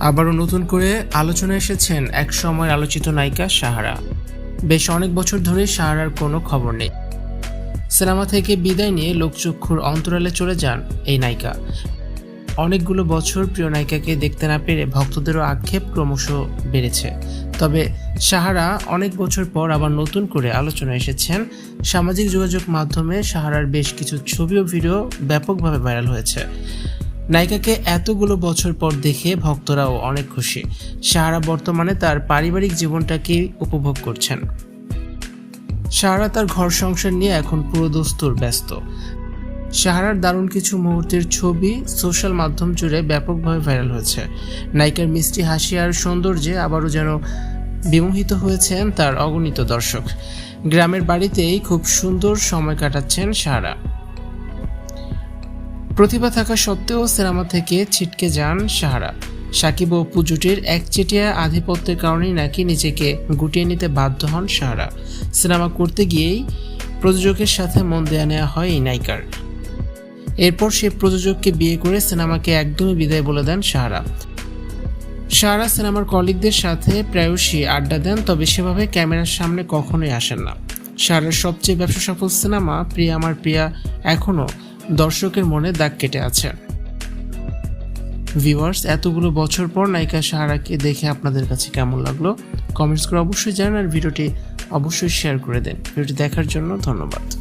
আবারও নতুন করে আলোচনা এসেছেন এক সময় আলোচিত নায়িকা সাহারা। বেশ অনেক বছর ধরে সাহারার কোনো খবর নেই। সিনেমা থেকে বিদায় নিয়ে লোকচক্ষুর অন্তরালে চলে যান এই নায়িকা। অনেকগুলো বছর প্রিয় নায়িকাকে দেখতে না পেরে ভক্তদেরও আক্ষেপ ক্রমশ বেড়েছে। তবে সাহারা অনেক বছর পর আবার নতুন করে আলোচনা এসেছেন। সামাজিক যোগাযোগ মাধ্যমে সাহারার বেশ কিছু ছবি ও ভিডিও ব্যাপকভাবে ভাইরাল হয়েছে। নায়িকাকে এতগুলো বছর পর দেখে ভক্তরাও অনেক খুশি। সাহারা বর্তমানে তার পারিবারিক জীবনটাকে উপভোগ করছেন। সাহারা তার ঘর সংসার নিয়ে এখন পুরো দস্তুর ব্যস্ত। সাহারার দারুণ কিছু মুহূর্তের ছবি সোশ্যাল মাধ্যম জুড়ে ব্যাপকভাবে ভাইরাল হয়েছে। নায়িকার মিষ্টি হাসি আর সৌন্দর্যে আবারও যেন বিমোহিত হয়েছেন তার অগণিত দর্শক। গ্রামের বাড়িতেই খুব সুন্দর সময় কাটাচ্ছেন সাহারা। প্রতিভা থাকা সত্ত্বেও সিনেমা থেকে ছিটকে যান সাহারা। সাকিব ও অপু জুটির একচেটিয়া আধিপত্যের কারণেই নাকি নিজেকে গুটিয়ে নিতে বাধ্য হন সাহারা। সিনেমা করতে গিয়েই প্রযোজকের সাথে মন দেয়া নেওয়া হয় এই নায়িকার। এরপর সে প্রযোজককে বিয়ে করে সিনেমাকে একদমই বিদায় বলে দেন সাহারা। সাহারা সিনেমার কলিগদের সাথে প্রায়শই আড্ডা দেন, তবে সেভাবে ক্যামেরার সামনে কখনোই আসেন না। সাহারার সবচেয়ে ব্যবসা সফল সিনেমা, প্রিয়া আমার প্রিয়া, এখনও দর্শকের মনে দাগ কেটে আছে। ভিউয়ার্স এতগুলো বছর পর নায়িকা সাহারাকে দেখে আপনাদের কাছে কেমন লাগল? কমেন্টস করে অবশ্যই জানান আর ভিডিওটি অবশ্যই শেয়ার করে দেন। ভিডিওটি দেখার জন্য ধন্যবাদ।